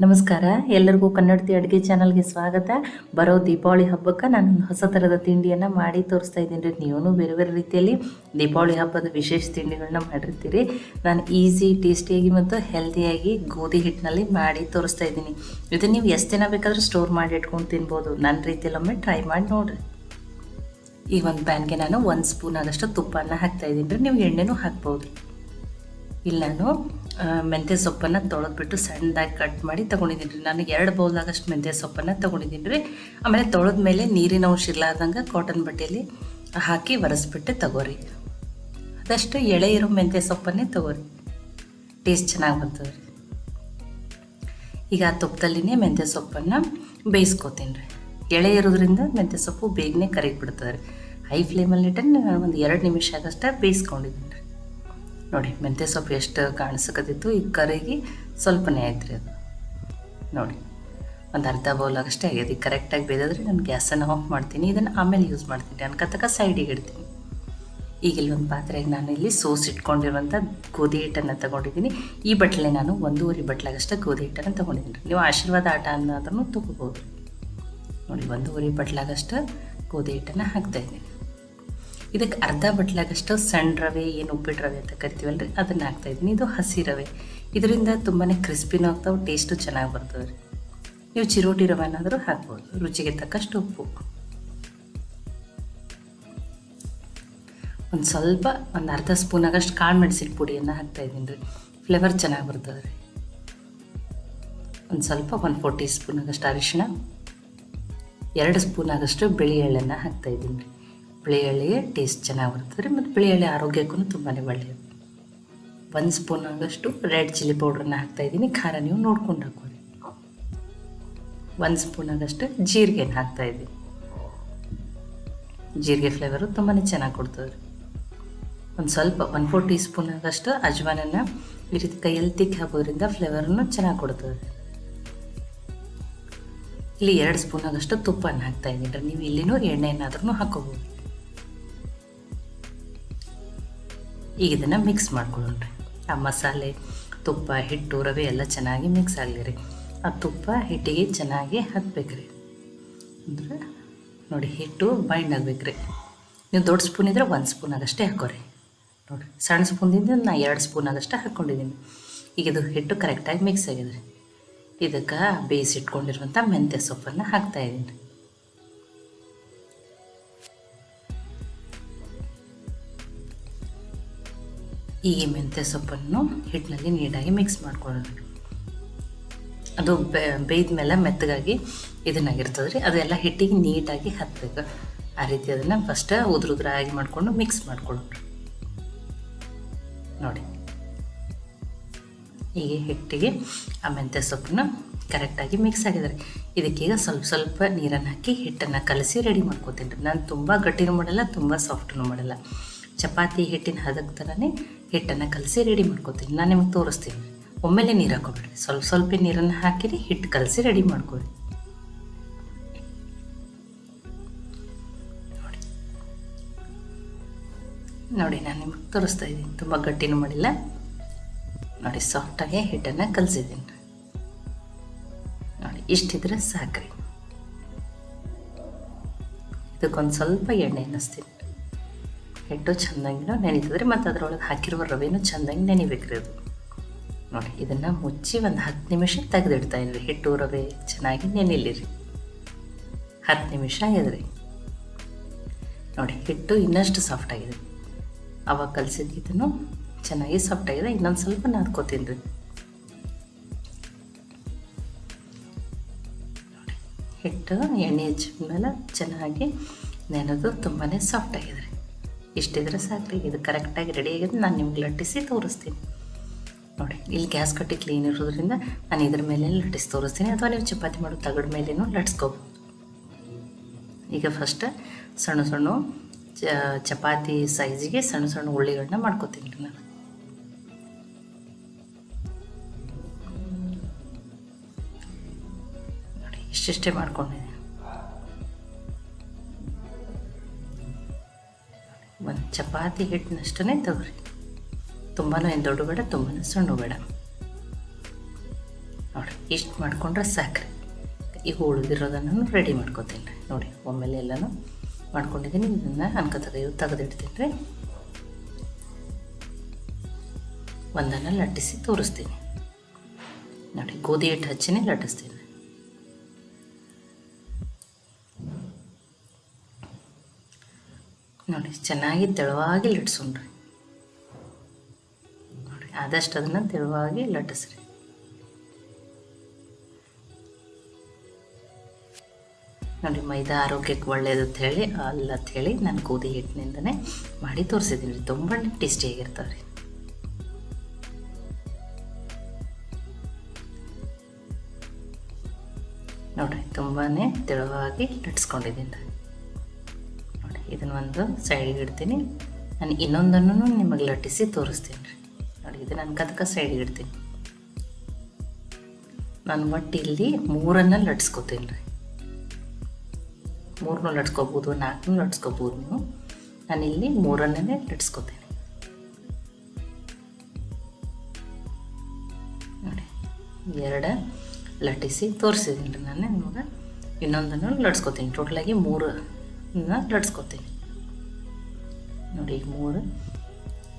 ನಮಸ್ಕಾರ. ಎಲ್ಲರಿಗೂ ಕನ್ನಡತಿ ಅಡುಗೆ ಚಾನಲ್ಗೆ ಸ್ವಾಗತ. ಬರೋ ದೀಪಾವಳಿ ಹಬ್ಬಕ್ಕೆ ನಾನು ಹೊಸ ಥರದ ತಿಂಡಿಯನ್ನು ಮಾಡಿ ತೋರಿಸ್ತಾ ಇದ್ದೀನಿ ರೀ. ನೀವು ಬೇರೆ ಬೇರೆ ರೀತಿಯಲ್ಲಿ ದೀಪಾವಳಿ ಹಬ್ಬದ ವಿಶೇಷ ತಿಂಡಿಗಳನ್ನ ಮಾಡಿರ್ತೀರಿ. ನಾನು ಈಸಿ ಟೇಸ್ಟಿಯಾಗಿ ಮತ್ತು ಹೆಲ್ದಿಯಾಗಿ ಗೋಧಿ ಹಿಟ್ಟಿನಲ್ಲಿ ಮಾಡಿ ತೋರಿಸ್ತಾ ಇದ್ದೀನಿ. ಇದು ನೀವು ಎಷ್ಟು ದಿನ ಬೇಕಾದರೂ ಸ್ಟೋರ್ ಮಾಡಿ ಇಟ್ಕೊಂಡು ತಿನ್ಬೋದು. ನನ್ನ ರೀತಿಯಲ್ಲೊಮ್ಮೆ ಟ್ರೈ ಮಾಡಿ ನೋಡಿರಿ. ಈ ಒಂದು ಪ್ಯಾನ್ಗೆ ನಾನು ಒಂದು ಸ್ಪೂನ್ ಆದಷ್ಟು ತುಪ್ಪನ ಹಾಕ್ತಾ ಇದ್ದೀನಿ ರೀ. ನೀವು ಎಣ್ಣೆನೂ ಹಾಕ್ಬೋದು. ಇಲ್ಲಿ ನಾನು ಮೆಂತ್ಯ ಸೊಪ್ಪನ್ನು ತೊಳೆದ್ಬಿಟ್ಟು ಸಣ್ಣದಾಗಿ ಕಟ್ ಮಾಡಿ ತೊಗೊಂಡಿದ್ದೀನಿ ರೀ ನಾನು ಎರಡು ಬೌಲ್ದಾಗಷ್ಟು ಮೆಂತ್ಯ ಸೊಪ್ಪನ್ನು ತೊಗೊಂಡಿದ್ದೀನಿ ರೀ ಆಮೇಲೆ ತೊಳೆದ ಮೇಲೆ ನೀರಿನ ಅಂಶ ಇರ್ಲಾರ್ದಂಗೆ ಕಾಟನ್ ಬಟ್ಟೆಯಲ್ಲಿ ಹಾಕಿ ಒರೆಸ್ಬಿಟ್ಟು ತಗೋರಿ. ಅದಷ್ಟು ಎಳೆ ಇರೋ ಮೆಂತ್ಯ ಸೊಪ್ಪನ್ನೇ ತಗೋರಿ. ಟೇಸ್ಟ್ ಚೆನ್ನಾಗಿ ಬರ್ತದೆ ರೀ ಈಗ ಆ ತುಪ್ಪದಲ್ಲಿನೇ ಮೆಂತ್ಯ ಸೊಪ್ಪನ್ನು ಬೇಯಿಸ್ಕೊತೀನಿ ರೀ ಎಳೆ ಇರೋದ್ರಿಂದ ಮೆಂತ್ಯ ಸೊಪ್ಪು ಬೇಗನೆ ಕರಿಗಿಬಿಡ್ತದೆ ರೀ ಹೈ ಫ್ಲೇಮಲ್ಲಿ ಇಟ್ಟು ನಾನು ಒಂದು ಎರಡು ನಿಮಿಷ ಆಗಷ್ಟೇ ಬೇಯಿಸ್ಕೊಂಡಿದ್ದೀನಿ. ನೋಡಿ, ಮೆಂತ್ಯ ಸೊಪ್ಪು ಎಷ್ಟು ಕಾಣಿಸಕತ್ತಿತ್ತು ಈಗ ಕರಿಗಿ ಸ್ವಲ್ಪನೇ ಆಯ್ತು ರೀ ಅದು. ನೋಡಿ, ಒಂದು ಅರ್ಧ ಬೌಲ್ ಆಗಷ್ಟೇ ಆಗ್ಯದ. ಕರೆಕ್ಟಾಗಿ ಬೇದಾದ್ರೆ ನಾನು ಗ್ಯಾಸನ್ನು ಆಫ್ ಮಾಡ್ತೀನಿ. ಇದನ್ನು ಆಮೇಲೆ ಯೂಸ್ ಮಾಡ್ತೀನಿ. ಅನ್ಕತಕ್ಕ ಸೈಡಿಗೆ ಇಡ್ತೀನಿ. ಈಗ ಇಲ್ಲಿ ಒಂದು ಪಾತ್ರೆಗೆ ನಾನು ಇಲ್ಲಿ ಸೋಸ್ ಇಟ್ಕೊಂಡಿರುವಂಥ ಗೋಧಿ ಹಿಟ್ಟನ್ನು ತಗೊಂಡಿದ್ದೀನಿ. ಈ ಬಟ್ಲೆ ನಾನು ಒಂದೂವರೆ ಬಟ್ಲಾಗಷ್ಟೇ ಗೋಧಿ ಹಿಟ್ಟನ್ನು ತೊಗೊಂಡಿದ್ದೀನಿ. ನೀವು ಆಶೀರ್ವಾದ ಆಟ ಅನ್ನೋದನ್ನು ತೊಗೋಬೋದು ನೋಡಿ, ಒಂದೂವರೆ ಬಟ್ಲಾಗಷ್ಟು ಗೋಧಿ ಹಿಟ್ಟನ್ನು ಹಾಕ್ತಾಯಿದ್ದೀನಿ ಇದಕ್ಕೆ ಅರ್ಧ ಬಟ್ಲಾಗಷ್ಟು ಸಣ್ಣ ರವೆ, ಏನು ಉಪ್ಪಿಟ್ಟು ರವೆ ಅಂತ ಕರಿತೀವಲ್ಲ ರೀ ಅದನ್ನು ಹಾಕ್ತಾಯಿದ್ದೀನಿ ಇದು ಹಸಿ ರವೆ. ಇದರಿಂದ ತುಂಬಾ ಕ್ರಿಸ್ಪಿನೂ ಆಗ್ತಾವೆ, ಟೇಸ್ಟು ಚೆನ್ನಾಗಿ ಬರ್ತದೆ ರೀ ನೀವು ಚಿರೋಟಿ ರವೆ ರವೆನಾದರೂ ಹಾಕ್ಬೋದು. ರುಚಿಗೆ ತಕ್ಕಷ್ಟು ಉಪ್ಪು. ಒಂದು ಸ್ವಲ್ಪ, ಒಂದು ಅರ್ಧ ಸ್ಪೂನ್ ಆಗಷ್ಟು ಕಾಳು ಮೆಣಸಿನ ಪುಡಿಯನ್ನು ಹಾಕ್ತಾಯಿದ್ದೀನಿ ರೀ. ಫ್ಲೇವರ್ ಚೆನ್ನಾಗಿ ಬರ್ತದೆ ರೀ ಒಂದು ಸ್ವಲ್ಪ ಒನ್ ಫೋರ್ ಟೀ ಸ್ಪೂನ್ ಆಗಷ್ಟು ಅರಿಶಿಣ. ಎರಡು ಸ್ಪೂನ್ ಆಗಷ್ಟು ಬಿಳಿ ಎಳ್ಳನ್ನು ಹಾಕ್ತಾಯಿದ್ದೀನಿ ರೀ. ಬಿಳಿ ಎಳ್ಳಿಗೆ ಟೇಸ್ಟ್ ಚೆನ್ನಾಗಿ ಬರ್ತದೆ ಮತ್ತು ಬಿಳಿ ಎಳ್ಳೆ ಆರೋಗ್ಯಕ್ಕೂ ತುಂಬಾ ಒಳ್ಳೆಯದು. ಒಂದು ಸ್ಪೂನ್ ಆಗಷ್ಟು ರೆಡ್ ಚಿಲ್ಲಿ ಪೌಡ್ರನ್ನ ಹಾಕ್ತಾಯಿದ್ದೀನಿ ಖಾರ ನೀವು ನೋಡ್ಕೊಂಡು ಹಾಕೋರಿ ಒಂದು ಸ್ಪೂನ್ ಆಗಷ್ಟು ಜೀರಿಗೆನ ಹಾಕ್ತಾಯಿದ್ದೀನಿ ಜೀರಿಗೆ ಫ್ಲೇವರು ತುಂಬಾ ಚೆನ್ನಾಗಿ ಕೊಡ್ತದೆ. ಒಂದು ಸ್ವಲ್ಪ ಒನ್ ಫೋರ್ ಟೀ ಸ್ಪೂನ್ ಆಗಷ್ಟು ಅಜ್ವಾನನ್ನು ಈ ರೀತಿ ಕೈಯಲ್ಲಿ ತಿಕ್ಕಿ ಹಾಕೋದ್ರಿಂದ ಫ್ಲೇವರನ್ನು ಚೆನ್ನಾಗಿ ಕೊಡ್ತದೆ. ಇಲ್ಲಿ ಎರಡು ಸ್ಪೂನ್ ಆಗಷ್ಟು ತುಪ್ಪನ ಹಾಕ್ತಾ ಇದ್ದೀನಿ. ರೀ ನೀವು ಇಲ್ಲಿನೂ ಎಣ್ಣೆನಾದ್ರೂ ಹಾಕೋಬೋದು ಈಗ ಇದನ್ನು ಮಿಕ್ಸ್ ಮಾಡ್ಕೊಳ್ಳೋಣ ರೀ. ಆ ಮಸಾಲೆ, ತುಪ್ಪ, ಹಿಟ್ಟು, ರವೆ ಎಲ್ಲ ಚೆನ್ನಾಗಿ ಮಿಕ್ಸ್ ಆಗಲಿ ರೀ. ಆ ತುಪ್ಪ, ಹಿಟ್ಟಿಗೆ ಚೆನ್ನಾಗಿ ಹಾಕ್ಬೇಕು ರೀ. ಅಂದರೆ ನೋಡಿ ಹಿಟ್ಟು ಬೈಂಡ್ ಆಗ್ಬೇಕು ರೀ. ನೀವು ದೊಡ್ಡ ಸ್ಪೂನ್ ಇದ್ದರೆ ಒಂದು ಸ್ಪೂನ್ ಆಗಷ್ಟೇ ಹಾಕೋರಿ. ನೋಡಿ ಸಣ್ಣ ಸ್ಪೂನಿಂದ ನಾ ಎರಡು ಸ್ಪೂನ್ ಆಗಷ್ಟೇ ಹಾಕ್ಕೊಂಡಿದ್ದೀನಿ ಈಗ ಇದು ಹಿಟ್ಟು ಕರೆಕ್ಟಾಗಿ ಮಿಕ್ಸ್ ಆಗಿದೆ ರೀ ಇದಕ್ಕೆ ಬೇಯಿಸಿಟ್ಕೊಂಡಿರುವಂಥ ಮೆಂತ್ಯ ಸೊಪ್ಪನ್ನು ಹಾಕ್ತಾಯಿದ್ದೀನಿ ಈ ಮೆಂತ್ಯ ಸೊಪ್ಪನ್ನು ಹಿಟ್ಟಿನಲ್ಲಿ ನೀಟಾಗಿ ಮಿಕ್ಸ್ ಮಾಡ್ಕೊಳ್ಳೋದು. ಅದು ಬೇಯ್ದ ಮೇಲೆ ಮೆತ್ತಗಾಗಿ ಇದನ್ನಾಗಿರ್ತದೆ ರೀ ಅದೆಲ್ಲ ಹಿಟ್ಟಿಗೆ ನೀಟಾಗಿ ಹತ್ತಬೇಕು ಆ ರೀತಿ ಅದನ್ನು ಫಸ್ಟ್ ಉದುರುದ್ರಾಗಿ ಮಾಡಿಕೊಂಡು ಮಿಕ್ಸ್ ಮಾಡ್ಕೊಳ್ಳೋಣ ನೋಡಿ. ಹೀಗೆ ಹಿಟ್ಟಿಗೆ ಆ ಮೆಂತ್ಯ ಸೊಪ್ಪನ್ನ ಕರೆಕ್ಟಾಗಿ ಮಿಕ್ಸ್ ಆಗಿದ್ದಾರೆ. ಇದಕ್ಕೀಗ ಸ್ವಲ್ಪ ಸ್ವಲ್ಪ ನೀರನ್ನು ಹಾಕಿ ಹಿಟ್ಟನ್ನು ಕಲಸಿ ರೆಡಿ ಮಾಡ್ಕೋತೀನಿ ರೀ. ನಾನು ತುಂಬ ಗಟ್ಟಿನೂ ಮಾಡಲ್ಲ, ತುಂಬ ಸಾಫ್ಟೂ ಮಾಡಲ್ಲ. ಚಪಾತಿ ಹಿಟ್ಟಿನ ಹದಕ್ಕೆ ಥರನೇ ಹಿಟ್ಟನ್ನು ಕಲಸಿ ರೆಡಿ ಮಾಡ್ಕೊತೀನಿ. ನಾನು ನಿಮಗೆ ತೋರಿಸ್ತೀನಿ. ಒಮ್ಮೆಲೆ ನೀರು ಹಾಕೋಬೇಡ್ರಿ. ಸ್ವಲ್ಪ ಸ್ವಲ್ಪ ನೀರನ್ನು ಹಾಕಿರಿ ಹಿಟ್ಟು ಕಲಸಿ ರೆಡಿ ಮಾಡ್ಕೊಳ್ಳಿ ನೋಡಿ. ನೋಡಿ, ನಾನು ನಿಮಗೆ ತೋರಿಸ್ತಾ ಇದ್ದೀನಿ. ತುಂಬ ಗಟ್ಟಿನೂ ಮಾಡಿಲ್ಲ. ನೋಡಿ ಸಾಫ್ಟಾಗಿ ಹಿಟ್ಟನ್ನು ಕಲಸಿದ್ದೀನಿ. ನೋಡಿ, ಇಷ್ಟಿದ್ರೆ ಸಾಕ್ರಿ. ಇದಕ್ಕೊಂದು ಸ್ವಲ್ಪ ಎಣ್ಣೆ ಅನ್ನಿಸ್ತೀನಿ. ಹಿಟ್ಟು ಚೆಂದಾಗಿನೂ ನೆನೀತದ್ರಿ ಮತ್ತು ಅದರೊಳಗೆ ಹಾಕಿರುವ ರವೆನೂ ಚೆಂದಂಗೆ ನೆನಿಬೇಕ್ರಿ ಅದು. ನೋಡಿ, ಇದನ್ನು ಮುಚ್ಚಿ ಒಂದು ಹತ್ತು ನಿಮಿಷ ತೆಗೆದಿಡ್ತಾ ಇದ್ರಿ ಹಿಟ್ಟು ರವೆ ಚೆನ್ನಾಗಿ ನೆನಿಲಿರಿ. ಹತ್ತು ನಿಮಿಷ ಆಗ್ಯದ್ರಿ ನೋಡಿ ಹಿಟ್ಟು ಇನ್ನಷ್ಟು ಸಾಫ್ಟ್ ಆಗಿದೆ. ಅವಾಗ ಕಲಸಿದ್ಕಿತನು ಚೆನ್ನಾಗಿ ಸಾಫ್ಟ್ ಆಗಿದೆ. ಇನ್ನೊಂದು ಸ್ವಲ್ಪ ನಾದ್ಕೋತೀನಿ ಹಿಟ್ಟು ಎಣ್ಣೆ ಹಚ್ಚಿದ್ಮೇಲೆ ಚೆನ್ನಾಗಿ ನೆನೆದು ತುಂಬಾ ಸಾಫ್ಟ್ ಆಗಿದೆ. ಇಷ್ಟಿದ್ರೆ ಸಾಕ್ರಿ ಇದು ಕರೆಕ್ಟಾಗಿ ರೆಡಿ ಆಗಿದೆ ನಾನು ನಿಮ್ಗೆ ಲಟ್ಟಿಸಿ ತೋರಿಸ್ತೀನಿ. ನೋಡಿ, ಇಲ್ಲಿ ಗ್ಯಾಸ್ ಕಟ್ಟಿ ಕ್ಲೀನ್ ಇರೋದ್ರಿಂದ ನಾನು ಇದ್ರ ಮೇಲೆ ಲಟ್ಟಿಸಿ ತೋರಿಸ್ತೀನಿ. ಅಥವಾ ನೀವು ಚಪಾತಿ ಮಾಡೋ ತಗಡ ಮೇಲೇನು ಲಟ್ಸ್ಕೋಬೋದು. ಈಗ ಫಸ್ಟ್ ಸಣ್ಣ ಸಣ್ಣ ಚಪಾತಿ ಸೈಜಿಗೆ ಸಣ್ಣ ಸಣ್ಣ ಉಳ್ಳಿಗಳನ್ನ ಮಾಡ್ಕೋತೀನಿ ನಾನು. ನೋಡಿ, ಇಷ್ಟಿಷ್ಟೇ ಮಾಡ್ಕೊಂಡಿದ್ದೀನಿ ಒಂದು ಚಪಾತಿ ಹಿಟ್ಟಿನಷ್ಟೇ ತಗೋರಿ. ತುಂಬಾ ಏನು ದೊಡ್ಡ ಬೇಡ ತುಂಬಾ ಸಣ್ಣ ಬೇಡ. ನೋಡಿ ಇಷ್ಟು ಮಾಡ್ಕೊಂಡ್ರೆ ಸಾಕ್ರಿ. ಈಗ ಉಳಿದಿರೋದನ್ನು ರೆಡಿ ಮಾಡ್ಕೋತೀನಿ ರೀ. ನೋಡಿ, ಒಮ್ಮೆಲೆ ಎಲ್ಲನೂ ಮಾಡ್ಕೊಂಡಿದ್ದೀನಿ. ಇದನ್ನು ಅನ್ಕ ತೆಗೆಯು, ತೆಗೆದಿಡ್ತೀನಿ ರೀ. ಒಂದನ್ನು ಲಟ್ಟಿಸಿ ತೋರಿಸ್ತೀನಿ. ನೋಡಿ, ಗೋಧಿ ಹಿಟ್ಟು ಹಚ್ಚಿನೇ ಲಟ್ಟಿಸ್ತೀನಿ. ಚೆನ್ನಾಗಿ ತೆಳುವಾಗಿ ಲಟ್ಸ್ಕೊಂಡ್ರಿ ನೋಡಿ, ಆದಷ್ಟು ಅದನ್ನು ತೆಳುವಾಗಿ ಲಟ್ಟಿಸ್ರಿ. ನೋಡಿ, ಮೈದಾ ಆರೋಗ್ಯಕ್ಕೆ ಒಳ್ಳೆಯದು ಅಂತ ಹೇಳಿ, ಅಲ್ಲ ಅಂತ ಹೇಳಿ ನಾನು ಗೋಧಿ ಹಿಟ್ಟಿನಿಂದನೇ ಮಾಡಿ ತೋರಿಸಿದ್ದೀನಿ ರೀ ತುಂಬ ಟೇಸ್ಟಿಯಾಗಿರ್ತಾವೆ ರೀ ನೋಡಿರಿ ತುಂಬಾ ತೆಳುವಾಗಿ ಲಟ್ಸ್ಕೊಂಡಿದ್ದೀನಿ ಇದನ್ನು ಒಂದು ಸೈಡಿಗೆ ಇಡ್ತೀನಿ. ನಾನು ಇನ್ನೊಂದನ್ನು ನಿಮಗೆ ಲಟ್ಟಿಸಿ ತೋರಿಸ್ತೀನಿ. ರೀ ನೋಡಿ, ಇದು ನಾನು ಕದಕ ಸೈಡಿಗೆ ಇಡ್ತೀನಿ. ನಾನು ಒಟ್ಟು ಇಲ್ಲಿ ಮೂರನ್ನು ಲಟ್ಸ್ಕೊತೀನಿ. ರೀ ಮೂರನ್ನೂ ಲಟ್ಸ್ಕೋಬೋದು, ನಾಲ್ಕನ್ನೂ ಲಟ್ಸ್ಕೋಬೋದು ನೀವು. ನಾನಿಲ್ಲಿ ಮೂರನ್ನೇ ಲಟ್ಸ್ಕೊತೀನಿ. ನೋಡಿ, ಎರಡು ಲಟ್ಟಿಸಿ ತೋರಿಸಿದ್ದೀನಿ ರೀ ನಾನು ನಿಮಗೆ. ಇನ್ನೊಂದನ್ನು ಲಟ್ಸ್ಕೊತೀನಿ. ಟೋಟಲಾಗಿ ಮೂರು. ಲಟ್ಸ್ಕೊತೀನಿ ನೋಡಿ, ಈಗ ಮೂರು.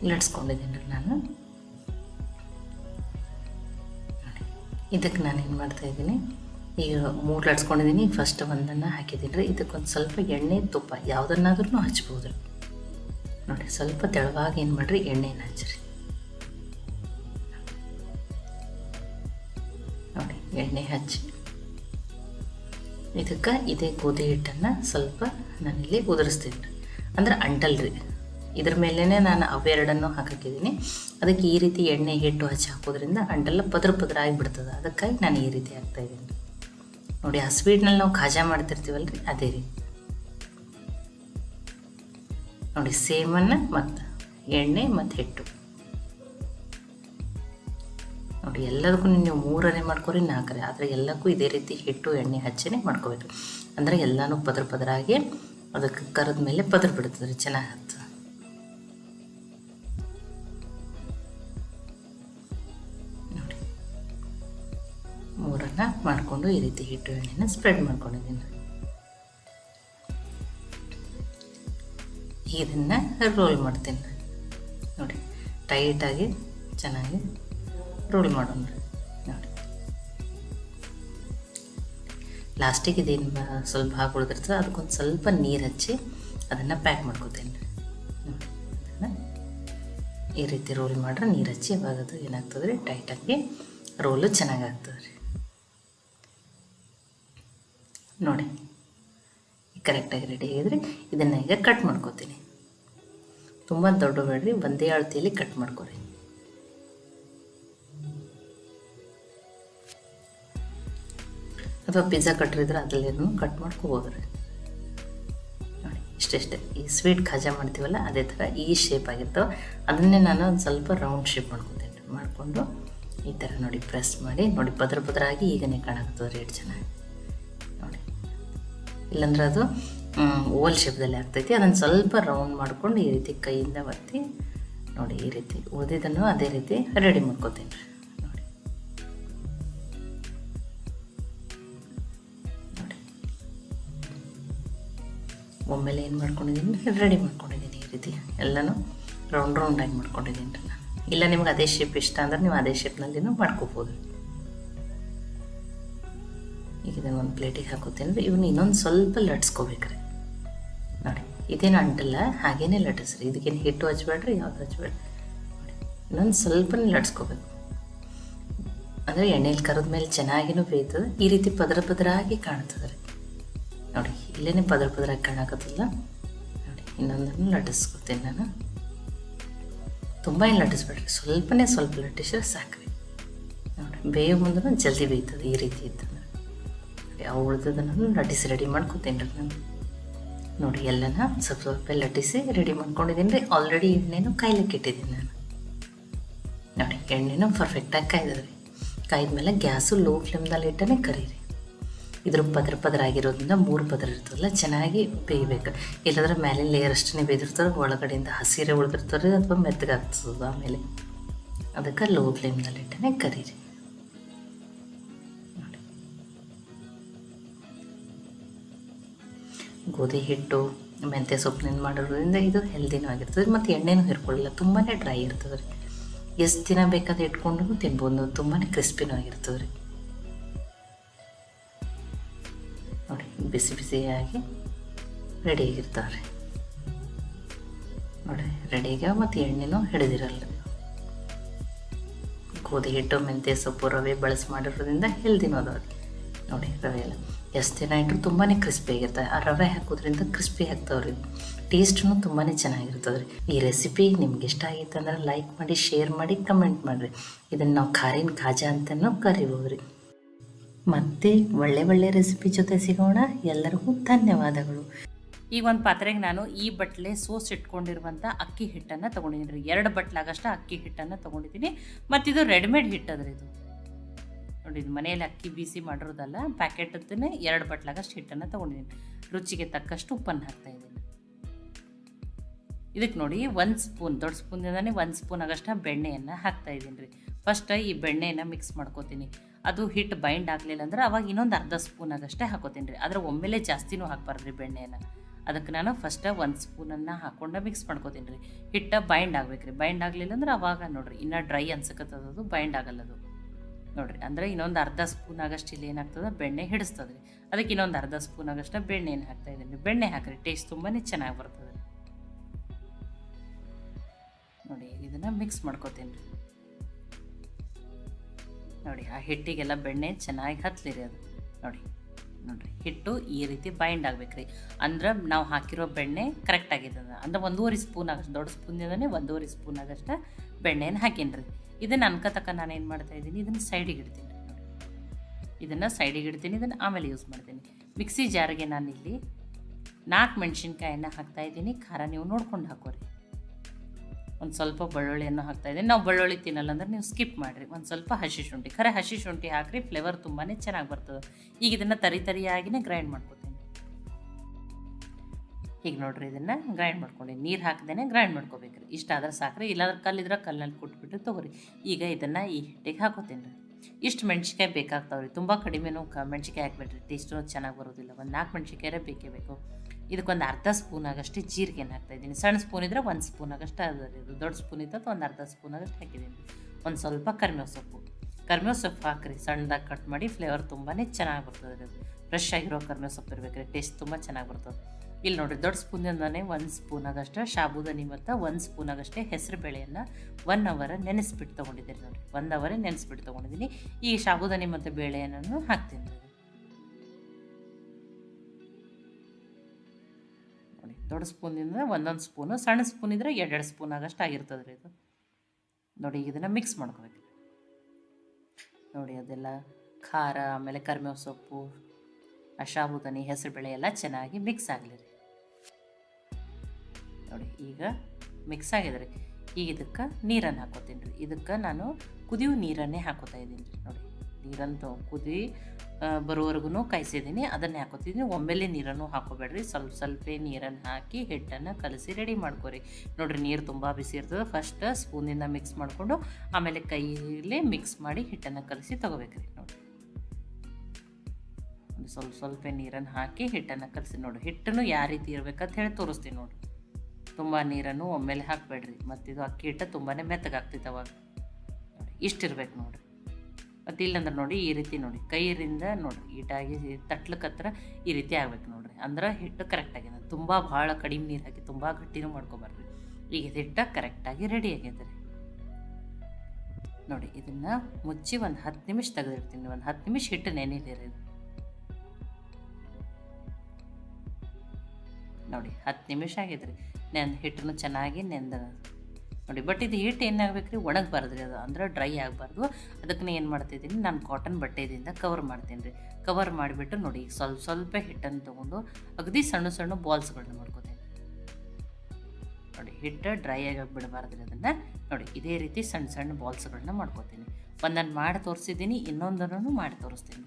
ಲಟ್ಸ್ಕೊಂಡಿದ್ದೀನಿ ನಾನು. ಇದಕ್ಕೆ ನಾನು ಏನು ಮಾಡ್ತಾಯಿದ್ದೀನಿ ಈಗ ಮೂರು ಲಟ್ಸ್ಕೊಂಡಿದ್ದೀನಿ ಫಸ್ಟ್ ಒಂದನ್ನು ಹಾಕಿದ್ದೀನಿ ರೀ. ಇದಕ್ಕೊಂದು ಸ್ವಲ್ಪ ಎಣ್ಣೆ, ತುಪ್ಪ ಯಾವುದನ್ನಾದ್ರೂ ಹಚ್ಬೋದು ರೀ. ನೋಡಿ, ಸ್ವಲ್ಪ ತೆಳುವಾಗಿ ಏನು ಮಾಡಿರಿ, ಎಣ್ಣೆನ ಹಚ್ಚಿರಿ ನೋಡಿ, ಎಣ್ಣೆ ಹಚ್ಚಿ. ಇದಕ್ಕೆ ಇದೇ ಗೋಧಿ ಹಿಟ್ಟನ್ನು ಸ್ವಲ್ಪ ನಾನಿಲ್ಲಿ ಉದುರಿಸ್ತೀನಿ. ಅಂದ್ರೆ ಅಂಟಲ್ರಿ ಇದ್ರ ಮೇಲೇ ನಾನು ಅವೆರಡನ್ನು ಹಾಕಿದ್ದೀನಿ ಅದಕ್ಕೆ ಈ ರೀತಿ ಎಣ್ಣೆ ಹಿಟ್ಟು ಹಚ್ಚಿ ಹಾಕೋದ್ರಿಂದ ಅಂಟೆಲ್ಲ ಪದ್ರ ಪದ್ರ ಆಗಿಬಿಡ್ತದೆ. ಅದಕ್ಕಾಗಿ ನಾನು ಈ ರೀತಿ ಹಾಕ್ತಾಯಿದ್ದೀನಿ ನೋಡಿ, ಆ ಸ್ವೀಟ್ನಲ್ಲಿ ನಾವು ಖಾಜಾ ಮಾಡ್ತಿರ್ತೀವಲ್ಲ ರೀ ಅದೇ ರೀ ನೋಡಿ, ಸೇಮನ್ನು ಮತ್ತು ಎಣ್ಣೆ ಮತ್ತು ಹಿಟ್ಟು. ನೋಡಿ ಎಲ್ಲದಕ್ಕೂ ನೀವು ಮೂರನೇ ಮಾಡ್ಕೊರಿ ನಾಲ್ಕರೆ ಆದರೆ ಎಲ್ಲಕ್ಕೂ ಇದೇ ರೀತಿ ಹಿಟ್ಟು, ಎಣ್ಣೆ ಹಚ್ಚಿನೇ ಮಾಡ್ಕೋಬೇಕು. ಅಂದರೆ ಎಲ್ಲನೂ ಪದರ ಪದರಾಗಿ ಅದಕ್ಕೆ ಕರೆದ ಮೇಲೆ ಪದರ ಬಿಡ್ತದೆ ರೀ, ಚೆನ್ನಾಗಿ ಹತ್ತು ನೋಡಿ. ಮೂರನ್ನ ಮಾಡಿಕೊಂಡು ಈ ರೀತಿ ಹಿಟ್ಟು, ಎಣ್ಣೆನ ಸ್ಪ್ರೆಡ್ ಮಾಡ್ಕೊಂಡಿದ್ದೀನಿ. ಇದನ್ನು ರೋಲ್ ಮಾಡ್ತೀನಿ. ನೋಡಿ ಟೈಟಾಗಿ ಚೆನ್ನಾಗಿ ರೋಲ್ ಮಾಡೋಣ ನೋಡಿ. ಲಾಸ್ಟಿಗೆ ಇದೇನು ಸ್ವಲ್ಪ ಹಾಕಿ ಉಳಿದಿರ್ತದೆ ಅದಕ್ಕೊಂದು ಸ್ವಲ್ಪ ನೀರು ಹಚ್ಚಿ ಅದನ್ನು ಪ್ಯಾಕ್ ಮಾಡ್ಕೋತೇನೆ. ನೋಡಿ ಈ ರೀತಿ ರೋಲ್ ಮಾಡ್ರೆ ನೀರು ಹಚ್ಚಿ ಇವಾಗ ಅದು ಏನಾಗ್ತದೆ ರೀ ಟೈಟಾಗಿ ರೋಲು ಚೆನ್ನಾಗಾಗ್ತದೆ ರೀ. ನೋಡಿ ಕರೆಕ್ಟಾಗಿ ರೆಡಿ ಆಗಿದ್ರೆ. ಇದನ್ನು ಈಗ ಕಟ್ ಮಾಡ್ಕೋತೀನಿ. ತುಂಬ ದೊಡ್ಡ ಬೇಡ್ರಿ, ಒಂದೇ ಅಳತೆಯಲ್ಲಿ ಕಟ್ ಮಾಡ್ಕೊರಿ. ಅಥವಾ ಪಿಜ್ಜಾ ಕಟ್ರಿದ್ರೆ ಅದರಲ್ಲೇನು ಕಟ್ ಮಾಡ್ಕೋಬೋದು ರೀ ನೋಡಿ, ಇಷ್ಟೆಷ್ಟೇ. ಈ ಸ್ವೀಟ್ ಖಾಜಾ ಮಾಡ್ತೀವಲ್ಲ, ಅದೇ ಥರ ಈ ಶೇಪ್ ಆಗಿತ್ತು ಅದನ್ನೇ ನಾನು ಒಂದು ಸ್ವಲ್ಪ ರೌಂಡ್ ಶೇಪ್ ಮಾಡ್ಕೊತೀನಿ. ರೀ ಮಾಡಿಕೊಂಡು ಈ ಥರ ನೋಡಿ ಪ್ರೆಸ್ ಮಾಡಿ, ನೋಡಿ, ಪದ್ರ ಪದ್ರ ಆಗಿ ಈಗನೇ ಕಾಣಾಗ್ತದೆ ರೇಟ್ ಚೆನ್ನಾಗಿ ನೋಡಿ. ಇಲ್ಲಾಂದ್ರೆ ಅದು ಓಲ್ ಶೇಪ್ದಲ್ಲಿ ಆಗ್ತೈತಿ. ಅದನ್ನು ಸ್ವಲ್ಪ ರೌಂಡ್ ಮಾಡ್ಕೊಂಡು ಈ ರೀತಿ ಕೈಯಿಂದ ಒತ್ತಿ, ನೋಡಿ, ಈ ರೀತಿ ಉಳಿದಿದ್ದನ್ನು ಅದೇ ರೀತಿ ರೆಡಿ ಮಾಡ್ಕೋತೀನಿ ರೀ ಒಮ್ಮೆಲೆ ಏನು ಮಾಡ್ಕೊಂಡಿದ್ದೀನಿ? ರೆಡಿ ಮಾಡ್ಕೊಂಡಿದ್ದೀನಿ ಈ ರೀತಿ. ಎಲ್ಲನೂ ರೌಂಡ್ ರೌಂಡಾಗಿ ಮಾಡ್ಕೊಂಡಿದ್ದೀನಿ ಇಲ್ಲ ನಿಮ್ಗೆ ಅದೇ ಶೇಪ್ ಇಷ್ಟ ಅಂದ್ರೆ ನೀವು ಅದೇ ಶೇಪ್ನಲ್ಲಿನೂ ಮಾಡ್ಕೋಬೋದು. ಈಗ ಇದನ್ನು ಒಂದು ಪ್ಲೇಟಿಗೆ ಹಾಕೋತೀನಿ ರೀ. ಇವನ್ನ ಇನ್ನೊಂದು ಸ್ವಲ್ಪ ಲಟ್ಸ್ಕೋಬೇಕ್ರಿ ನೋಡಿ, ಇದೇನು ಅಂಟಲ್ಲ, ಹಾಗೇನೆ ಲಟ್ಟಿಸ್ರಿ. ಇದಕ್ಕೇನು ಹಿಟ್ಟು ಹಚ್ಬೇಡ್ರಿ, ಯಾವ್ದು ಹಚ್ಬೇಡ್ರಿ. ಇನ್ನೊಂದು ಸ್ವಲ್ಪನೇ ಲಟ್ಸ್ಕೋಬೇಕು. ಅಂದರೆ ಎಣ್ಣೆಲಿ ಕರೆದ ಮೇಲೆ ಚೆನ್ನಾಗಿನೂ ಬೇಯ್ತದೆ, ಈ ರೀತಿ ಪದರ ಪದರಾಗಿ ಕಾಣ್ತದೆ ಇಲ್ಲೇ ಪದರ ಪದರ ಕಾಣಾಕತ್ತಿಲ್ಲ ನೋಡಿ, ಇನ್ನೊಂದನ್ನು ಲಟ್ಟಿಸ್ಕೊತೀನಿ ನಾನು. ತುಂಬ ಏನು ಲಟ್ಟಿಸ್ಬೇಡ್ರಿ, ಸ್ವಲ್ಪನೇ ಸ್ವಲ್ಪ ಲಟ್ಟಿಸಿದ್ರೆ ಸಾಕ್ರಿ ನೋಡಿ ಬೇಯೋ ಮುಂದೂ ಜಲ್ದಿ ಬೇಯ್ತದೆ ಈ ರೀತಿ ಇತ್ತಂದ್ರೆ ಯಾವ ಉಳಿದದನ್ನು ಲಟ್ಟಿಸಿ ರೆಡಿ ಮಾಡ್ಕೊತೀನಿ ರೀ ನಾನು. ನೋಡಿ, ಎಲ್ಲನ ಸ್ವಲ್ಪ ಸ್ವಲ್ಪ ಲಟ್ಟಿಸಿ ರೆಡಿ ಮಾಡ್ಕೊಂಡಿದ್ದೀನಿ ರೀ. ಆಲ್ರೆಡಿ ಎಣ್ಣೆನೂ ಕಾಯ್ಲಿಕ್ಕೆ ಇಟ್ಟಿದ್ದೀನಿ ನಾನು. ನೋಡಿ, ಎಣ್ಣೆನೂ ಪರ್ಫೆಕ್ಟಾಗಿ ಕಾಯ್ದದ್ರಿ. ಕಾಯ್ದ ಮೇಲೆ ಗ್ಯಾಸು ಲೋ ಫ್ಲೇಮ್ದಲ್ಲಿ ಇಟ್ಟನೇ ಕರೀರಿ. ಇದ್ರ ಪದರ ಪದರ ಆಗಿರೋದ್ರಿಂದ ಮೂರು ಪದರ ಇರ್ತದಲ್ಲ, ಚೆನ್ನಾಗಿ ಬೇಯಬೇಕು. ಇಲ್ಲಾಂದ್ರೆ ಮೇಲೆ ಲೇಯರ್ ಅಷ್ಟೇ ಬೇದಿರ್ತಾರೆ ಒಳಗಡೆಯಿಂದ ಹಸಿರೇ ಉಳಿದಿರ್ತಾರೆ, ಅಥವಾ ಮೆತ್ತಗಾಗ್ತದೆ ಆಮೇಲೆ. ಅದಕ್ಕೆ ಲೋ ಫ್ಲೇಮ್ನಲ್ಲಿಟ್ಟನೆ ಕರೀರಿ. ಗೋಧಿ ಹಿಟ್ಟು, ಮೆಂತ್ಯ ಸೊಪ್ಪಿನಿಂದ ಮಾಡಿರೋದ್ರಿಂದ ಇದು ಹೆಲ್ದಿನೂ ಆಗಿರ್ತದೆ, ಮತ್ತು ಎಣ್ಣೆನೂ ಹಿರ್ಕೊಳ್ಳಿಲ್ಲ ತುಂಬಾ ಡ್ರೈ ಇರ್ತದೆ. ರೀ ಎಷ್ಟು ದಿನ ಬೇಕಾದ್ರೆ ಇಟ್ಕೊಂಡು ತಿನ್ಬೋದು ತುಂಬಾ ಕ್ರಿಸ್ಪಿನೂ ಆಗಿರ್ತದೆ. ರೀ ನೋಡಿ, ಬಿಸಿ ಬಿಸಿಯಾಗಿ ರೆಡಿಯಾಗಿರ್ತಾವೆ ರೀ ನೋಡಿ ರೆಡಿಯಾಗ್ಯಾವ ಮತ್ತು ಎಣ್ಣೆನೂ ಹಿಡಿದಿರಲ್ಲ. ಗೋಧಿ ಹಿಟ್ಟು, ಮೆಂತ್ಯ ಸೊಪ್ಪು, ರವೆ ಬಳಸಿ ಮಾಡಿರೋದ್ರಿಂದ ಹೆಲ್ದಿನೂ ಅದಾವೆ ನೋಡಿ, ರವೆ ಎಲ್ಲ. ಎಷ್ಟು ದಿನ ಇಟ್ಟರು ತುಂಬಾ ಕ್ರಿಸ್ಪಿ ಆಗಿರ್ತವೆ ಆ ರವೆ ಹಾಕೋದ್ರಿಂದ ಕ್ರಿಸ್ಪಿ ಆಗ್ತಾವ್ರಿ. ಟೇಸ್ಟೂ ತುಂಬಾ ಚೆನ್ನಾಗಿರ್ತದೆ ರೀ ಈ ರೆಸಿಪಿ ನಿಮ್ಗೆ ಇಷ್ಟ ಆಗಿತ್ತಂದ್ರೆ ಲೈಕ್ ಮಾಡಿ ಶೇರ್ ಮಾಡಿ ಕಮೆಂಟ್ ಮಾಡಿರಿ. ಇದನ್ನು ನಾವು ಖಾರಿನ ಕಾಜಾ ಅಂತನೂ ಕರಿಬೋದು ಮತ್ತೆ ಒಳ್ಳೆ ಒಳ್ಳೆ ರೆಸಿಪಿ ಜೊತೆ ಸಿಗೋಣ. ಎಲ್ಲರಿಗೂ ಧನ್ಯವಾದಗಳು. ಈಗ ಒಂದು ಪಾತ್ರೆಗೆ ನಾನು ಈ ಬಟ್ಲೆ ಸೋಸ್ ಇಟ್ಕೊಂಡಿರುವಂಥ ಅಕ್ಕಿ ಹಿಟ್ಟನ್ನು ತೊಗೊಂಡಿದ್ದೀನಿ ಎರಡು ಬಟ್ಲಾಗಷ್ಟು ಅಕ್ಕಿ ಹಿಟ್ಟನ್ನು ತೊಗೊಂಡಿದ್ದೀನಿ. ಮತ್ತಿದು ರೆಡಿಮೇಡ್ ರೀ ಇದು. ನೋಡಿ, ಇದು ಮನೆಯಲ್ಲಿ ಅಕ್ಕಿ ಬೀಸಿ ಮಾಡಿರೋದಲ್ಲ, ಪ್ಯಾಕೆಟದ್ದನ್ನೇ ಎರಡು ಬಟ್ಲಾಗಷ್ಟು ಹಿಟ್ಟನ್ನು ತೊಗೊಂಡಿದ್ದೀನಿ. ರುಚಿಗೆ ತಕ್ಕಷ್ಟು ಉಪ್ಪನ್ನು ಹಾಕ್ತಾ ಇದ್ದೀನಿ. ಇದಕ್ಕೆ ನೋಡಿ, ಒಂದು ಸ್ಪೂನ್, ದೊಡ್ಡ ಸ್ಪೂನಿಂದಾನೆ ಒಂದು ಸ್ಪೂನ್ ಆಗಷ್ಟು ಬೆಣ್ಣೆಯನ್ನು ಹಾಕ್ತಾ ಇದ್ದೀನಿ ರೀ. ಫಸ್ಟ್ ಈ ಬೆಣ್ಣೆಯನ್ನು ಮಿಕ್ಸ್ ಮಾಡ್ಕೋತೀನಿ. ಅದು ಹಿಟ್ಟು ಬೈಂಡ್ ಆಗಲಿಲ್ಲ ಅಂದ್ರೆ ಅವಾಗ ಇನ್ನೊಂದು ಅರ್ಧ ಸ್ಪೂನ್ ಆಗಷ್ಟೇ ಹಾಕೋತೀನಿ ರೀ. ಆದರೆ ಒಮ್ಮೆಲೆ ಜಾಸ್ತಿನೂ ಹಾಕ್ಬಾರ್ದು ರೀ ಬೆಣ್ಣೆಯನ್ನು. ಅದಕ್ಕೆ ನಾನು ಫಸ್ಟ್ ಒಂದು ಸ್ಪೂನನ್ನು ಹಾಕ್ಕೊಂಡು ಮಿಕ್ಸ್ ಮಾಡ್ಕೋತೀನಿ ರೀ. ಹಿಟ್ಟ ಬೈಂಡ್ ಆಗ್ಬೇಕು ರೀ ಬೈಂಡ್ ಆಗಲಿಲ್ಲ ಅಂದ್ರೆ ಅವಾಗ ನೋಡಿರಿ, ಇನ್ನೂ ಡ್ರೈ ಅನ್ಸಕತ್ತದದು ಬೈಂಡ್ ಆಗಲ್ಲದು ನೋಡಿರಿ, ಅಂದರೆ ಇನ್ನೊಂದು ಅರ್ಧ ಸ್ಪೂನ್ ಆಗಷ್ಟು ಇಲ್ಲಿ ಏನಾಗ್ತದೆ? ಬೆಣ್ಣೆ ಹಿಡಿಸ್ತದೆ ರೀ ಅದಕ್ಕೆ ಇನ್ನೊಂದು ಅರ್ಧ ಸ್ಪೂನ್ ಆಗಷ್ಟು ಬೆಣ್ಣೆಯನ್ನು ಹಾಕ್ತಾ ಇದ್ದೀನಿ ಬೆಣ್ಣೆ ಹಾಕ್ರಿ ಟೇಸ್ಟ್ ತುಂಬಾ ಚೆನ್ನಾಗಿ ಬರ್ತದೆ ನೋಡಿ, ಇದನ್ನು ಮಿಕ್ಸ್ ಮಾಡ್ಕೋತೀನಿ ರೀ. ನೋಡಿ, ಆ ಹಿಟ್ಟಿಗೆಲ್ಲ ಬೆಣ್ಣೆ ಚೆನ್ನಾಗಿ ಹತ್ತಲಿರಿ ಅದು. ನೋಡಿ, ನೋಡಿರಿ, ಹಿಟ್ಟು ಈ ರೀತಿ ಬೈಂಡ್ ಆಗ್ಬೇಕು ರೀ ಅಂದ್ರೆ ನಾವು ಹಾಕಿರೋ ಬೆಣ್ಣೆ ಕರೆಕ್ಟ್ ಆಗಿದೆ ಅಂದ್ರೆ ಒಂದೂವರೆ ಸ್ಪೂನ್ ಆಗಷ್ಟು, ದೊಡ್ಡ ಸ್ಪೂನಿಂದನೇ ಒಂದೂವರೆ ಸ್ಪೂನ್ ಆಗಷ್ಟು ಬೆಣ್ಣೆನ ಹಾಕೀನಿ ಇದನ್ನು ಅನ್ಕೋತಕ್ಕ ನಾನು ಏನು ಮಾಡ್ತಾ ಇದ್ದೀನಿ, ಇದನ್ನು ಸೈಡಿಗೆ ಇಡ್ತೀನಿ. ಇದನ್ನು ಸೈಡಿಗೆ ಇಡ್ತೀನಿ, ಇದನ್ನು ಆಮೇಲೆ ಯೂಸ್ ಮಾಡ್ತೀನಿ. ಮಿಕ್ಸಿ ಜಾರಿಗೆ ಇಲ್ಲಿ ನಾಲ್ಕು ಮೆಣಸಿನ್ಕಾಯನ್ನು ಹಾಕ್ತಾ ಇದ್ದೀನಿ. ಖಾರ ನೀವು ನೋಡ್ಕೊಂಡು ಹಾಕೋರಿ. ಒಂದು ಸ್ವಲ್ಪ ಬೆಳ್ಳುಳ್ಳಿಯನ್ನು ಹಾಕ್ತಾ ಇದ್ದೀನಿ. ನಾವು ಬೆಳ್ಳುಳ್ಳಿ ತಿನ್ನಲ್ಲ ಅಂದ್ರೆ ನೀವು ಸ್ಕಿಪ್ ಮಾಡಿರಿ. ಒಂದು ಸ್ವಲ್ಪ ಹಸಿ ಶುಂಠಿ. ಖರೆ ಹಸಿ ಶುಂಠಿ ಹಾಕಿರಿ ಫ್ಲೇವರ್ ತುಂಬಾ ಚೆನ್ನಾಗಿ ಬರ್ತದೆ. ಈಗ ಇದನ್ನು ತರಿ ತರಿಯಾಗಿನೇ ಗ್ರೈಂಡ್ ಮಾಡ್ಕೊತೀನಿ. ಈಗ ನೋಡ್ರಿ ಇದನ್ನು ಗ್ರೈಂಡ್ ಮಾಡ್ಕೊಂಡು. ನೀರು ಹಾಕ್ದೇ ಗ್ರೈಂಡ್ ಮಾಡ್ಕೋಬೇಕ್ರಿ. ಇಷ್ಟ ಆದ್ರೆ ಸಾಕ್ರಿ, ಇಲ್ಲಾದ್ರೆ ಕಲ್ಲಿದ್ರೆ ಕಲ್ಲಲ್ಲಿ ಕೊಟ್ಬಿಟ್ಟು ತೊಗೊರಿ. ಈಗ ಇದನ್ನು ಈ ಹಿಟ್ಟಿಗೆ ಹಾಕೋತೀನಿ. ರೀ ಇಷ್ಟು ಮೆಣ್ಸಿಕಾಯಿ ಬೇಕಾಗ್ತಾವ್ರಿ. ತುಂಬ ಕಡಿಮೆನೂ ಕ ಮೆಣ್ಸಿಕಾಯಿ ಹಾಕ್ಬೇಡ್ರಿ. ಟೇಸ್ಟು ಚೆನ್ನಾಗಿ ಬರೋದಿಲ್ಲ. ಒಂದು ನಾಲ್ಕು ಮೆಣ್ಸಿಕಾಯೇ ಬೇಕೇ ಬೇಕು. ಇದಕ್ಕೊಂದು ಅರ್ಧ ಸ್ಪೂನ್ ಆಗಷ್ಟೇ ಜೀರಿಗೆನ ಹಾಕ್ತಾ ಇದ್ದೀನಿ. ಸಣ್ಣ ಸ್ಪೂನ್ ಇದ್ರೆ ಒಂದು ಸ್ಪೂನ್ ಆಗಷ್ಟು ಅದು ದೊಡ್ಡ ಸ್ಪೂನ್ ಇದ್ದದ್ದು ಒಂದು ಅರ್ಧ ಸ್ಪೂನ್ ಆಗಷ್ಟು ಹಾಕಿದ್ದೀನಿ. ಒಂದು ಸ್ವಲ್ಪ ಕರಿಮೇವು ಸೊಪ್ಪು. ಕರಿಮೇವು ಸೊಪ್ಪು ಹಾಕ್ರಿ, ಸಣ್ಣದಾಗಿ ಕಟ್ ಮಾಡಿ ಫ್ಲೇವರ್ ತುಂಬಾ ಚೆನ್ನಾಗಿ ಬರ್ತದೆ ರೀ ಅದು. ಫ್ರೆಶ್ ಆಗಿರೋ ಕರಿಮೇವು ಸೊಪ್ಪು ಇರಬೇಕ್ರಿ, ಟೇಸ್ಟ್ ತುಂಬ ಚೆನ್ನಾಗಿ ಬರ್ತದೆ. ಇಲ್ಲಿ ನೋಡಿರಿ, ದೊಡ್ಡ ಸ್ಪೂನಿಂದನೇ ಒಂದು ಸ್ಪೂನ್ ಆಗಷ್ಟು ಸಾಬುದಾನಿ ಮತ್ತು ಒಂದು ಸ್ಪೂನ್ ಆಗಷ್ಟೇ ಹೆಸರು ಬೇಳೆಯನ್ನು ಒನ್ ಅವರ್ ನೆನೆಸ್ಬಿಟ್ಟು ತೊಗೊಂಡಿದ್ದೀನಿ ನೋಡಿರಿ. ಒನ್ ಅವರೇ ನೆನೆಸ್ಬಿಟ್ಟು ತೊಗೊಂಡಿದ್ದೀನಿ. ಈ ಸಾಬುದಾನಿ ಮತ್ತು ಬೇಳೆಯನ್ನು ಹಾಕ್ತೀನಿ. ದೊಡ್ಡ ಸ್ಪೂನಿಂದ ಒಂದೊಂದು ಸ್ಪೂನು, ಸಣ್ಣ ಸ್ಪೂನ್ ಇದ್ದರೆ ಎರಡೆರಡು ಸ್ಪೂನ್ ಆಗಷ್ಟು ಆಗಿರ್ತದೆ ರೀ ಇದು. ನೋಡಿ, ಇದನ್ನು ಮಿಕ್ಸ್ ಮಾಡ್ಕೋಬೇಕು. ನೋಡಿ, ಅದೆಲ್ಲ ಖಾರ, ಆಮೇಲೆ ಕರಿಮೇವು ಸೊಪ್ಪು ಅಶಾಬುದನಿ ಹೆಸರುಬೇಳೆ ಎಲ್ಲ ಚೆನ್ನಾಗಿ ಮಿಕ್ಸ್ ಆಗಲಿ ರೀ. ನೋಡಿ, ಈಗ ಮಿಕ್ಸ್ ಆಗಿದೆ ರೀ ಈಗ ಇದಕ್ಕೆ ನೀರನ್ನು ಹಾಕೋತೀನಿ ರೀ. ಇದಕ್ಕೆ ನಾನು ಕುದಿಯೋ ನೀರನ್ನೇ ಹಾಕೋತಾ ಇದ್ದೀನಿ ರೀ. ನೋಡಿ ನೀರಂತೂ ಕುದಿ ಬರೋವರೆಗೂ ಕಾಯಿಸಿದ್ದೀನಿ. ಅದನ್ನೇ ಹಾಕೋತಿದ್ದೀನಿ. ಒಮ್ಮೆಲೆ ನೀರನ್ನು ಹಾಕೋಬೇಡ್ರಿ ಸ್ವಲ್ಪ ಸ್ವಲ್ಪ ನೀರನ್ನು ಹಾಕಿ ಹಿಟ್ಟನ್ನು ಕಲಸಿ ರೆಡಿ ಮಾಡ್ಕೊರಿ. ನೋಡಿರಿ, ನೀರು ತುಂಬ ಬಿಸಿ ಇರ್ತದೆ. ಫಸ್ಟ್ ಸ್ಪೂನಿಂದ ಮಿಕ್ಸ್ ಮಾಡಿಕೊಂಡು, ಆಮೇಲೆ ಕೈಯಲ್ಲಿ ಮಿಕ್ಸ್ ಮಾಡಿ ಹಿಟ್ಟನ್ನು ಕಲಸಿ ತೊಗೋಬೇಕ್ರಿ ನೋಡಿ ಒಂದು ಸ್ವಲ್ಪ ಸ್ವಲ್ಪ ನೀರನ್ನು ಹಾಕಿ ಹಿಟ್ಟನ್ನು ಕಲಸಿ ನೋಡಿ ಹಿಟ್ಟನ್ನು ಯಾವ ರೀತಿ ಇರಬೇಕಂತ ಹೇಳಿ ತೋರಿಸ್ತೀನಿ ನೋಡಿ ತುಂಬ ನೀರನ್ನು ಒಮ್ಮೆಲೆ ಹಾಕಬೇಡ್ರಿ. ಮತ್ತಿದು ಅಕ್ಕಿ ಹಿಟ್ಟು ತುಂಬಾ ಮೆತ್ತಗಾಗ್ತಿತ್ತು ಅವಾಗ. ನೋಡಿ ಇಷ್ಟಿರ್ಬೇಕು ನೋಡಿರಿ. ಮತ್ತು ಇಲ್ಲಂದ್ರೆ ನೋಡಿ ಈ ರೀತಿ ನೋಡಿ. ಕೈಯಿಂದ ನೋಡಿರಿ ಈಟಾಗಿ ತಟ್ಲಕ್ಕೆ ಹತ್ರ ಈ ರೀತಿ ಆಗ್ಬೇಕು ನೋಡಿರಿ. ಅಂದ್ರೆ ಹಿಟ್ಟು ಕರೆಕ್ಟ್ ಆಗಿದೆ ತುಂಬ ಭಾಳ ಕಡಿಮೆ ನೀರು ಹಾಕಿ ತುಂಬ ಗಟ್ಟಿನೂ ಮಾಡ್ಕೊಬಾರ್ದು ಈಗ ಹಿಟ್ಟು ಕರೆಕ್ಟಾಗಿ ರೆಡಿ ಆಗ್ಯದ ರೀ ನೋಡಿ, ಇದನ್ನು ಮುಚ್ಚಿ ಒಂದು ಹತ್ತು ನಿಮಿಷ ತೆಗೆದಿರ್ತೀನಿ. ಒಂದು ಹತ್ತು ನಿಮಿಷ ಹಿಟ್ಟು ನೆನೆಯಲಿರಿ ನೋಡಿ, ಹತ್ತು ನಿಮಿಷ ಆಗಿದ್ರಿ. ನೆನ್ ಹಿಟ್ಟನ್ನು ಚೆನ್ನಾಗಿ ನೆಂದ ನೋಡಿ ಬಟ್ ಇದು ಹಿಟ್ಟು ಏನಾಗಬೇಕು ರೀ ಒಣಗಬಾರ್ದು ರೀ ಅದು. ಅಂದ್ರೆ ಡ್ರೈ ಆಗಬಾರ್ದು. ಅದಕ್ಕೆ ಏನು ಮಾಡ್ತಿದ್ದೀನಿ? ನಾನು ಕಾಟನ್ ಬಟ್ಟೆಯಿಂದ ಕವರ್ ಮಾಡ್ತೀನಿ ರೀ ಕವರ್ ಮಾಡಿಬಿಟ್ಟು ನೋಡಿ ಈಗ ಸ್ವಲ್ಪ ಸ್ವಲ್ಪ ಹಿಟ್ಟನ್ನು ತೊಗೊಂಡು ಅಗದಿ ಸಣ್ಣ ಸಣ್ಣ ಬಾಲ್ಸ್ಗಳನ್ನ ಮಾಡ್ಕೋತೀನಿ. ನೋಡಿ, ಹಿಟ್ಟು ಡ್ರೈ ಆಗಿ ಬಿಡಬಾರ್ದು ರೀ ಅದನ್ನು. ನೋಡಿ, ಇದೇ ರೀತಿ ಸಣ್ಣ ಸಣ್ಣ ಬಾಲ್ಸ್ಗಳನ್ನ ಮಾಡ್ಕೋತೀನಿ. ಒಂದನ್ನು ಮಾಡಿ ತೋರಿಸಿದ್ದೀನಿ, ಇನ್ನೊಂದನ್ನು ಮಾಡಿ ತೋರಿಸ್ತೀನಿ.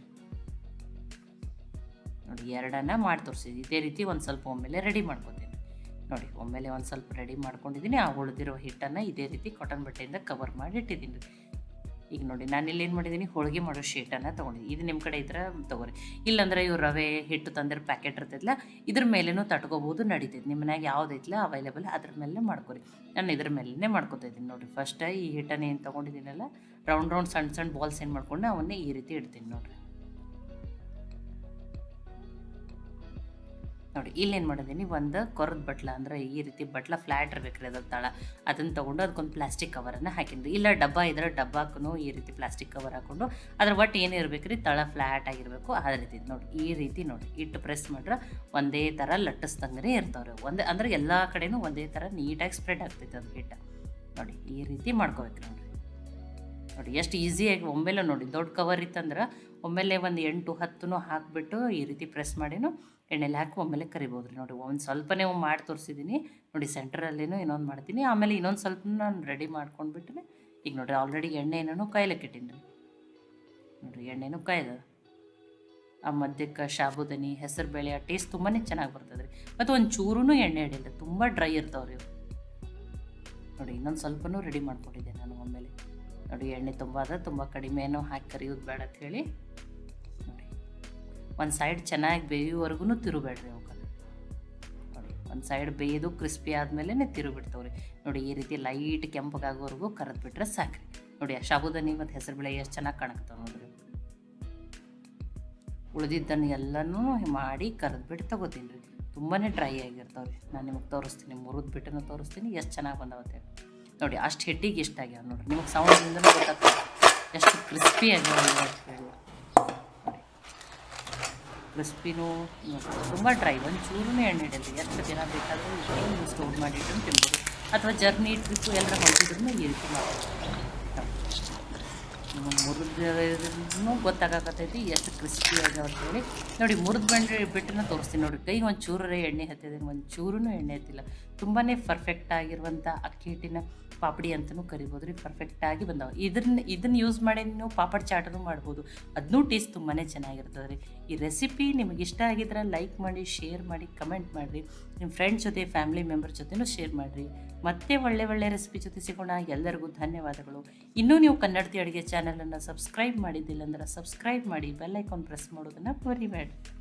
ನೋಡಿ, ಎರಡನ್ನ ಮಾಡಿ ತೋರಿಸಿದ್ದೀನಿ. ಇದೇ ರೀತಿ ಒಂದು ಸ್ವಲ್ಪ ಒಮ್ಮೆಲೆ ರೆಡಿ ಮಾಡ್ಕೋತೀನಿ. ನೋಡಿ, ಒಮ್ಮೆಲೆ ಒಂದು ಸ್ವಲ್ಪ ರೆಡಿ ಮಾಡ್ಕೊಂಡಿದ್ದೀನಿ. ಆ ಉಳಿದಿರೋ ಹಿಟ್ಟನ್ನು ಇದೇ ರೀತಿ ಕಾಟನ್ ಬಟ್ಟೆಯಿಂದ ಕವರ್ ಮಾಡಿ ಇಟ್ಟಿದ್ದೀನಿ. ಈಗ ನೋಡಿ, ನಾನು ಇಲ್ಲಿ ಏನು ಮಾಡಿದ್ದೀನಿ? ಹೋಳಿಗೆ ಮಾಡೋ ಶೀಟನ್ನು ತೊಗೊಂಡಿದ್ದೀನಿ. ಇದು ನಿಮ್ಮ ಕಡೆ ಇದ್ರೆ ತೊಗೊರಿ. ಇಲ್ಲಾಂದ್ರೆ ಇವು ರವೆ, ಹಿಟ್ಟು ತಂದಿರೋ ಪ್ಯಾಕೆಟ್ ಇರ್ತೈತಲ್ಲ ಇದ್ರ ಮೇಲೇನೂ ತಟ್ಕೋಬೋದು, ನಡೀತೈತೆ. ನಿಮ್ಮ ಮನ್ಯಾಗ ಯಾವುದೈತಲ್ಲ ಅವೈಲೇಬಲ್ ಅದ್ರ ಮೇಲೆ ಮಾಡ್ಕೊರಿ. ನಾನು ಇದ್ರ ಮೇಲೇ ಮಾಡ್ಕೊತಾ ಇದ್ದೀನಿ. ನೋಡಿರಿ ಫಸ್ಟ್ ಈ ಹಿಟ್ಟನ್ನು ಏನು ತೊಗೊಂಡಿದ್ದೀನಲ್ಲ ರೌಂಡ್ ರೌಂಡ್ ಸಣ್ಣ ಸಣ್ಣ ಬಾಲ್ಸ್ ಏನು ಮಾಡ್ಕೊಂಡು ಅವನ್ನೇ ಈ ರೀತಿ ಇಡ್ತೀನಿ ನೋಡಿರಿ. ನೋಡಿ, ಇಲ್ಲೇನು ಮಾಡಿದ್ದೀನಿ ಒಂದು ಕೊರದ ಬಟ್ಲ ಅಂದ್ರೆ ಈ ರೀತಿ ಬಟ್ಲ ಫ್ಲ್ಯಾಟ್ ಇರ್ಬೇಕು ರೀ ಅದ್ರ ತಳ. ಅದನ್ನು ತೊಗೊಂಡು ಅದಕ್ಕೊಂದು ಪ್ಲಾಸ್ಟಿಕ್ ಕವರನ್ನು ಹಾಕಿದ್ರಿ ಇಲ್ಲ ಡಬ್ಬ ಇದ್ರೆ ಡಬ್ಬಾಕೂ ಈ ರೀತಿ ಪ್ಲಾಸ್ಟಿಕ್ ಕವರ್ ಹಾಕೊಂಡು ಅದ್ರ ಒಟ್ಟು ಏನು ಇರ್ಬೇಕು ರೀ ತಳ ಫ್ಲ್ಯಾಟ್ ಆಗಿರಬೇಕು. ಆ ರೀತಿ ನೋಡಿ, ಈ ರೀತಿ ನೋಡಿ. ಇಟ್ಟು ಪ್ರೆಸ್ ಮಾಡ್ರೆ ಒಂದೇ ಥರ ಲಟ್ಟಿಸ್ದಂಗೆ ಇರ್ತಾವ್ರಿ. ಒಂದೇ ಅಂದ್ರೆ ಎಲ್ಲ ಕಡೆನೂ ಒಂದೇ ಥರ ನೀಟಾಗಿ ಸ್ಪ್ರೆಡ್ ಆಗ್ತೈತೆ ಅದು ಹಿಟ್ಟು. ನೋಡಿ, ಈ ರೀತಿ ಮಾಡ್ಕೋಬೇಕು ನೋಡಿರಿ. ನೋಡಿ, ಎಷ್ಟು ಈಸಿಯಾಗಿ ಒಮ್ಮೆಲೆ ನೋಡಿ, ದೊಡ್ಡ ಕವರ್ ಇತ್ತಂದ್ರೆ ಒಮ್ಮೆಲೆ ಒಂದು ಎಂಟು ಹತ್ತೂ ಹಾಕಿಬಿಟ್ಟು ಈ ರೀತಿ ಪ್ರೆಸ್ ಮಾಡಿನೂ ಎಣ್ಣೆಲಿ ಹಾಕಿ ಒಮ್ಮೆಲೆ ಕರಿಬೋದು ರೀ ನೋಡಿ, ಒಂದು ಸ್ವಲ್ಪನೇ ಮಾಡಿ ತೋರಿಸಿದ್ದೀನಿ ನೋಡಿ ಸೆಂಟ್ರಲ್ಲೇನೋ ಇನ್ನೊಂದು ಮಾಡ್ತೀನಿ. ಆಮೇಲೆ ಇನ್ನೊಂದು ಸ್ವಲ್ಪ ನಾನು ರೆಡಿ ಮಾಡ್ಕೊಂಡ್ಬಿಟ್ಟು ಈಗ ನೋಡಿರಿ ಆಲ್ರೆಡಿ ಎಣ್ಣೆ ಏನೂ ಕಾಯ್ಲಿಕ್ಕೆ ಇಟ್ಟೀನಿ ರೀ ನೋಡಿರಿ, ಎಣ್ಣೆನೂ ಕಾಯ್ದ. ಆ ಮಧ್ಯಕ್ಕೆ ಶಾಬುದನಿ, ಹೆಸರು ಬೇಳೆ, ಆ ಟೇಸ್ಟ್ ತುಂಬಾ ಚೆನ್ನಾಗಿ ಬರ್ತದೆ ರೀ ಮತ್ತು ಒಂದು ಚೂರೂ ಎಣ್ಣೆ ಹಿಡಿಲ್ಲ ತುಂಬ ಡ್ರೈ ಇರ್ತಾವೆ ರೀ ನೋಡಿ, ಇನ್ನೊಂದು ಸ್ವಲ್ಪನೂ ರೆಡಿ ಮಾಡ್ಕೊಂಡಿದ್ದೆ ನಾನು ಒಮ್ಮೆಲೆ ನೋಡಿ, ಎಣ್ಣೆ ತುಂಬ ಅದ, ತುಂಬ ಕಡಿಮೆನೂ ಹಾಕಿ ಕರಿಯೋದು ಬೇಡ ಅಂತ ಹೇಳಿ. ಒಂದು ಸೈಡ್ ಚೆನ್ನಾಗಿ ಬೇಯುವವರೆಗೂ ತಿರುಬೇಡ್ರಿ ಅವಕ್ಕೆ ನೋಡಿ, ಒಂದು ಸೈಡ್ ಬೇಯೋದು ಕ್ರಿಸ್ಪಿ ಆದಮೇಲೆ ತಿರುಬಿಡ್ತವ್ರಿ. ನೋಡಿ, ಈ ರೀತಿ ಲೈಟ್ ಕೆಂಪಗಾಗೋವರೆಗೂ ಕರೆದು ಬಿಟ್ರೆ ಸಾಕ್ರಿ. ನೋಡಿ, ಆ ಮತ್ತು ಮತ್ತು ಹೆಸರುಬೇಳೆ ಎಷ್ಟು ಚೆನ್ನಾಗಿ ಕಾಣಕ್ತಾವೆ ನೋಡ್ರಿ. ಉಳಿದಿದ್ದನ್ನು ಎಲ್ಲನೂ ಮಾಡಿ ಕರೆದ್ಬಿಟ್ಟು ತಗೋತೀನಿ ರೀ ತುಂಬಾ ಡ್ರೈ ಆಗಿರ್ತಾವೆ ರೀ ನಾನು ನಿಮಗೆ ತೋರಿಸ್ತೀನಿ, ಮುರಿದು ಬಿಟ್ಟನ್ನು ತೋರಿಸ್ತೀನಿ, ಎಷ್ಟು ಚೆನ್ನಾಗಿ ಬಂದವತ್ತೆ. ನೋಡಿ, ಅಷ್ಟು ಹೆಡ್ಡಿಗೆ ಇಷ್ಟ ಆಗ್ಯಾವ ನೋಡಿರಿ. ನಿಮಗೆ ಸೌಂಡ್ದಿಂದಲೂ ಗೊತ್ತಾಗ್ತದೆ. ಎಷ್ಟು ಕ್ರಿಸ್ಪಿ ಹೇಳಿ ಕ್ರಿಸ್ಪಿನೂ ತುಂಬ ಡ್ರೈ ಒಂದು ಚೂರೂ ಎಣ್ಣೆ ಹಿಡಿಯಲ್ಲ, ಎಷ್ಟು ದಿನ ಬೇಕಾದರೂ ನೀವು ಸ್ಟೋರ್ ಮಾಡಿಟ್ಟು ತಿನ್ಬೋದು ಅಥವಾ ಜರ್ನಿ ಟ್ರಿಪ್ಪು ಎಲ್ಲ ಹೊಂಟಿದ್ರು ಈ ರೀತಿ ಮುರಿದ್ರೂ ಗೊತ್ತಾಗತ್ತೈತಿ ಎಷ್ಟು ಕ್ರಿಸ್ಪಿ ಆಗ್ಯಾವ ಅಂತೇಳಿ ನೋಡಿ, ಮುರಿದು ಬಂದ್ರೆ ಬಿಟ್ಟನ ತೋರಿಸ್ತೀನಿ ನೋಡಿ ಕೈಗೆ ಒಂದು ಚೂರೇ ಎಣ್ಣೆ ಹತ್ತಿದ್ದೀನಿ ಒಂದು ಚೂರೂ ಎಣ್ಣೆ ಹತ್ತಿಲ್ಲ. ತುಂಬಾ ಪರ್ಫೆಕ್ಟ್ ಆಗಿರುವಂಥ ಅಕ್ಕಿ ಹಿಟ್ಟಿನ ಪಾಪಡಿ ಅಂತಲೂ ಕರಿಬೋದು ರೀ ಪರ್ಫೆಕ್ಟಾಗಿ ಬಂದಾವೆ. ಇದನ್ನ ಇದನ್ನು ಯೂಸ್ ಮಾಡಿ ನೀವು ಪಾಪಡ್ ಚಾಟನೂ ಮಾಡ್ಬೋದು. ಅದನ್ನೂ ಟೇಸ್ಟ್ ತುಂಬಾ ಚೆನ್ನಾಗಿರ್ತದೆ ರೀ ಈ ರೆಸಿಪಿ ನಿಮಗೆ ಇಷ್ಟ ಆಗಿದ್ರೆ ಲೈಕ್ ಮಾಡಿ ಶೇರ್ ಮಾಡಿ ಕಮೆಂಟ್ ಮಾಡಿರಿ. ನಿಮ್ಮ ಫ್ರೆಂಡ್ ಜೊತೆ ಫ್ಯಾಮಿಲಿ ಮೆಂಬರ್ ಜೊತೆನೂ ಶೇರ್ ಮಾಡಿರಿ. ಮತ್ತೆ ಒಳ್ಳೆ ಒಳ್ಳೆ ರೆಸಿಪಿ ಜೊತೆ ಸಿಗೋಣ. ಎಲ್ಲರಿಗೂ ಧನ್ಯವಾದಗಳು. ಇನ್ನೂ ನೀವು ಕನ್ನಡತಿ ಅಡುಗೆ ಚಾನಲನ್ನು ಸಬ್ಸ್ಕ್ರೈಬ್ ಮಾಡಿದ್ದಿಲ್ಲ ಅಂದ್ರೆ ಸಬ್ಸ್ಕ್ರೈಬ್ ಮಾಡಿ ಬೆಲ್ ಐಕಾನ್ ಪ್ರೆಸ್ ಮಾಡೋದನ್ನು ಮರಿಬೇಡ್ರಿ.